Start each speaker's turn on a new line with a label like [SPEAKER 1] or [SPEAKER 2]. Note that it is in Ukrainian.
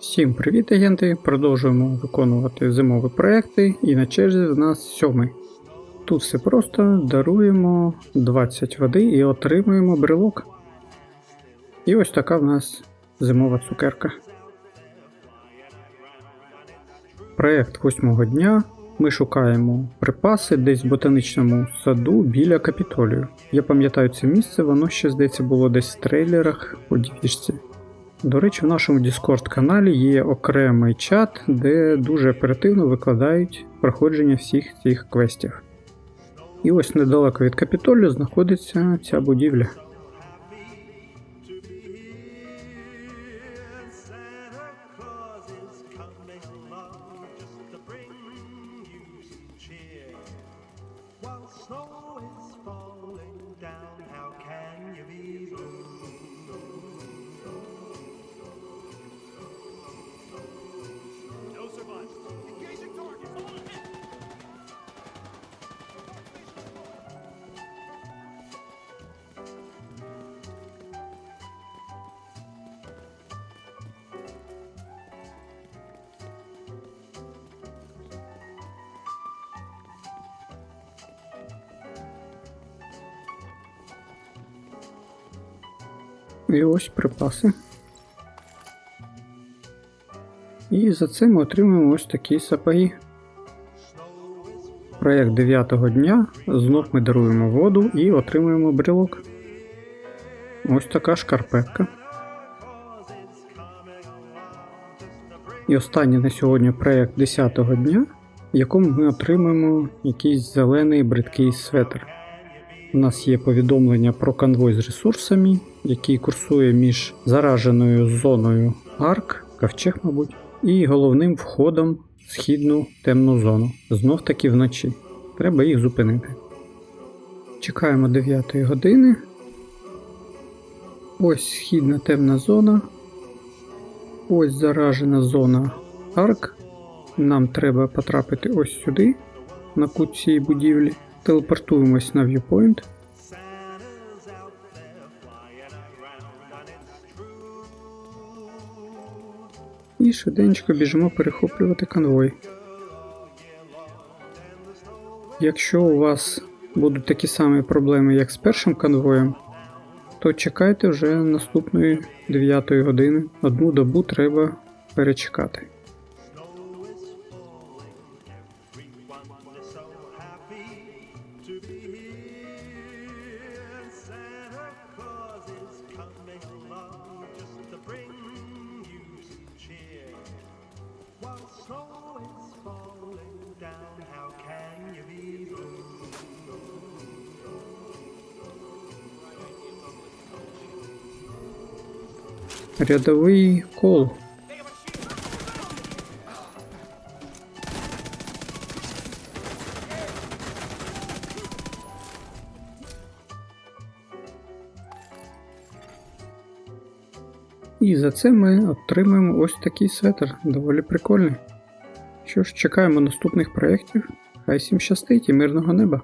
[SPEAKER 1] Всім привіт, агенти! Продовжуємо виконувати зимові проекти, і на черзі в нас сьомий. Тут все просто даруємо 20 води і отримуємо брелок. І ось така в нас зимова цукерка. Проект восьмого дня. Ми шукаємо припаси десь в ботаничному саду біля капітолію. Я пам'ятаю це місце, воно ще здається було десь в трейлерах у діжці. До речі, в нашому Discord каналі є окремий чат, де дуже оперативно викладають проходження всіх цих квестів. І ось недалеко від капітолію знаходиться ця будівля.
[SPEAKER 2] Snow is falling down, how can you be blue?
[SPEAKER 1] І ось припаси. І за це ми отримуємо ось такі сапоги. Проєкт 9 дня. Знов ми даруємо воду і отримуємо брелок. Ось така шкарпетка. І останній на сьогодні проєкт 10 дня, в якому ми отримуємо якийсь зелений бридкий светр. У нас є повідомлення про конвой з ресурсами, який курсує між зараженою зоною Арк, ковчег, мабуть, і головним входом в східну темну зону. Знов таки вночі. Треба їх зупинити. Чекаємо 9 години. Ось східна темна зона. Ось заражена зона Арк. Нам треба потрапити ось сюди, на кут цієї будівлі. Телепортуємось на viewpoint. І швиденько біжимо перехоплювати конвой. Якщо у вас будуть такі самі проблеми, як з першим конвоєм, то чекайте вже наступної 9 години. Одну добу треба перечекати.
[SPEAKER 2] Everyone is so happy to be here. Santa Claus is coming along just to bring you some cheer. While snow is falling down, how can you be blue?
[SPEAKER 1] Рядовий кол. І за це ми отримаємо ось такий светр, доволі прикольний. Що ж, чекаємо наступних проєктів. Хай всім щастить і мирного неба!